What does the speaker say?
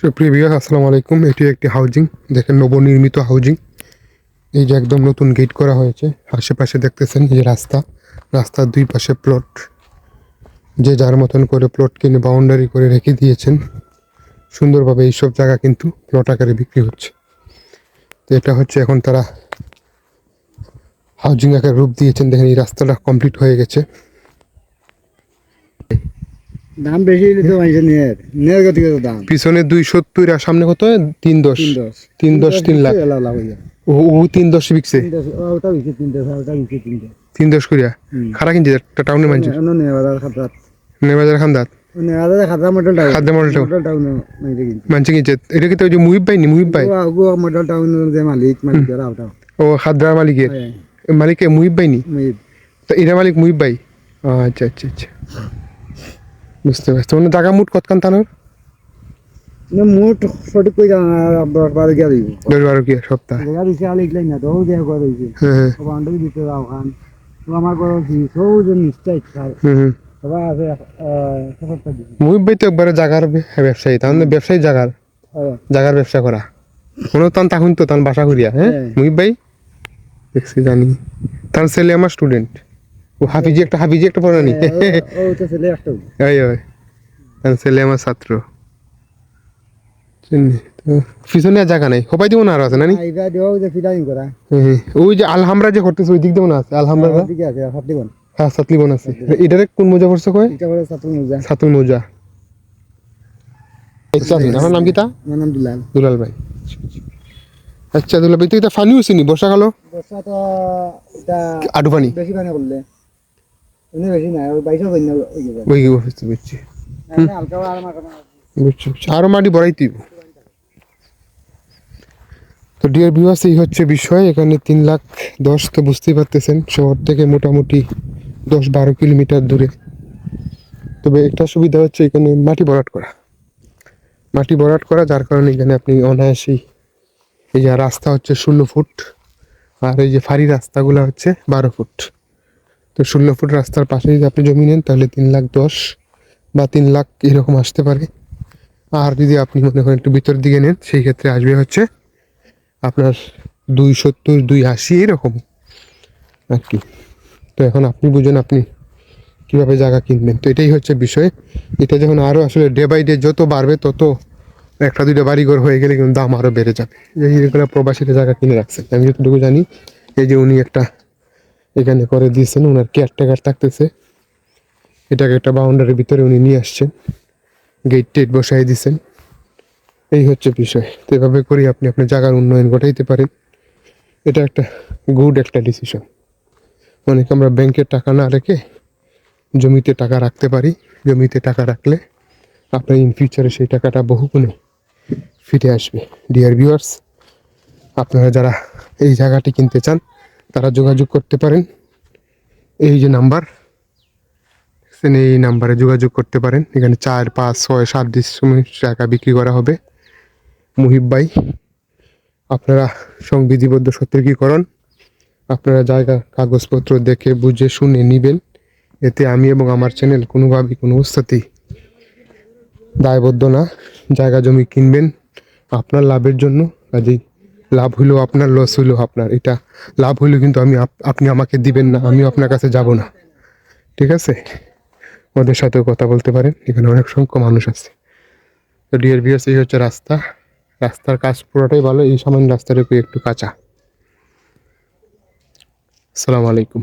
সুপ্রিয় বিয়াস আসসালামু আলাইকুম। এটি একটি হাউজিং দেখেন নবনির্মিত হাউজিং এই যে একদম নতুন গেট করা হয়েছে, আশেপাশে দেখতেছেন এই রাস্তা। রাস্তার দুই পাশে প্লট যে যার মতন করে প্লট কিনে বাউন্ডারি করে রেখে দিয়েছেন, সুন্দরভাবে এইসব জায়গা কিন্তু প্লট আকারে বিক্রি হচ্ছে। তো এটা হচ্ছে এখন তারা হাউজিং আকারে রূপ দিয়েছেন। দেখেন এই রাস্তাটা কমপ্লিট হয়ে গেছে। দাম বেশি তো মানুষের নেয়ার নেয়ার গতি কত দাম। পিছনে দুই সত্তর আর সামনে কত? তিন দশ। তিন দশ। তিন লাখ। ও তিন দশ বিকছে? তিন দশ ওটা তিন দশ ওটা বিছে তিন দশ। তিন দশ করিয়া। খারা কিনছে একটা টাউনে অন্য নেওয়ার নেবাজার খান্দাত? Model town. খাদ্য মডেল টাউন। কিনছে। এটা কি তো ওই যে মুহিব ভাই নি? মুহিব ভাই? গো গো মডেল টাউন যে মালিক মালিক ও খাদ্রার মালিকের? মালিক মুহিব ভাই নি? তো এটা মালিক মুহিব ভাই? আচ্ছা আচ্ছা আচ্ছা। বুঝতে পারছি। মানে জায়গা মুট কতখান তানোর না মোট সঠিক কই জানা আবার বার গিয়া দিব দশ বারো কি সপ্তাহ। দিছে আলে ইকলাই না তো দেয়া করে দিছে হ্যাঁ হ্যাঁ। দিতে দাও খান। আমার বড় কি সব যে নিশ্চয় স্যার হুম হুম। সবাই আছে সফরটা দিছে। তো একবারে জাগার ব্যবসায়ী তাহলে ব্যবসায়ী জাগার। জাগার ব্যবসা করা। কোনো তান তখন তো তান বাসা করিয়া হ্যাঁ? হ্যাঁ। মুহিব ভাই দেখছি জানি। তার ছেলে আমার স্টুডেন্ট ও হাফিজি একটা হাফিজি একটা পড়া নি? ও তো ছেলে একটা। ওই ওই। তার ছেলে আমার ছাত্র। চিনি। পিছনে জায়গা নাই। হবাই দিব না আরও আছে হ্যাঁ, হ্যাঁ। ওই যে আলহামরা যে করতেছে ওই দিক মনে আছে। আলহামরা হাত হ্যাঁ সাতলি বোন আছে। এটারে কোন মজা পড়ছে কয়? সাতুল মজা। আচ্ছা আমার নাম কি তা? নাম দুলাল। দুলাল ভাই। আচ্ছা দুলাল ভাই তো এটা ফানি হয়েছে নি? বর্ষাকালো বর্ষা তো আডু পানি? বেশি পানি করলে বুঝছি হালকা আর মাটি বড়াইতেই তো ডিয়ার ভিউয়ার্স এই হচ্ছে বিষয়। এখানে তিন লাখ দশ তো বুঝতেই পারতেছেন শহর থেকে মোটামুটি দশ বারো কিলোমিটার দূরে। তবে একটা সুবিধা হচ্ছে এখানে মাটি বরাট করা। মাটি বরাট করা যার কারণে এখানে আপনি অনায়াসেই এই যে রাস্তা হচ্ছে ষোলো ফুট আর এই যে ফাঁড়ি রাস্তাগুলো হচ্ছে বারো ফুট। তো ষোলো ফুট রাস্তার পাশে যদি আপনি জমি নেন, তাহলে তিন লাখ দশ বা তিন লাখ এরকম আসতে পারে। আর যদি আপনি মনে করেন একটু ভিতর দিকে নেন, সেই ক্ষেত্রে আসবে হচ্ছে আপনার দুই সত্তর, দুই আশি এরকম আর কি। তো এখন আপনি বুঝুন আপনি কীভাবে জায়গা কিনবেন। তো এটাই হচ্ছে বিষয়। এটা যখন আরও আসলে ডে বাই ডে যত বাড়বে, তত একটা, দুইটা বাড়িঘর হয়ে গেলে কিন্তু দাম আরও বেড়ে যাবে। যে এগুলো প্রবাসীরা জায়গা কিনে রাখছে। আমি যতটুকু জানি, এই যে উনি একটা এখানে করে দিয়েছেন ওনার কেয়ারটেকার থাকতেছে। এটাকে একটা বাউন্ডারির ভিতরে উনি নিয়ে আসছেন গেট টেট বসাই দিছেন এই হচ্ছে বিষয়। তো এভাবে করে আপনি আপনার জায়গার উন্নয়ন ঘটাইতে পারেন। এটা একটা গুড একটা ডিসিশন অনেকে আমরা ব্যাংকের টাকা না রেখে জমিতে টাকা রাখতে পারি। জমিতে টাকা রাখলে আপনার ইন ফিউচারে সেই টাকাটা বহুগুণে ফিরে আসবে। ডিয়ার ভিউয়ার্স আপনারা যারা এই জায়গাটি কিনতে চান তারা যোগাযোগ করতে পারেন। এই যে নাম্বার, দেখছেন এই নাম্বারে যোগাযোগ করতে পারেন। এখানে চার, পাঁচ, ছয়, সাত সময় টাকা বিক্রি করা হবে। মুহিব ভাই, আপনারা সংবিধিবদ্ধ সতর্কীকরণ, আপনারা জায়গা, কাগজপত্র দেখে বুঝে শুনে নেবেন। এতে আমি এবং আমার চ্যানেল কোনোভাবেই কোনো অবস্থাতেই দায়বদ্ধ না। জায়গা জমি কিনবেন, আপনার লাভের জন্য। কাজেই লাভ হইলেও আপনার লস হইলেও আপনার। এটা লাভ হইলেও কিন্তু আমি আপ- আপনি আমাকে দিবেন না, আমিও আপনার কাছে যাব না। ঠিক আছে? ওদের সাথেও কথা বলতে পারেন। এখানে অনেক সংখ্যক মানুষ আছে। তো ডিয়ার বিয়ার্স এই হচ্ছে রাস্তা। রাস্তার কাজ পুরোটাই ভালো, এই সামান্য রাস্তার একটু কাঁচা। আসসালামু আলাইকুম।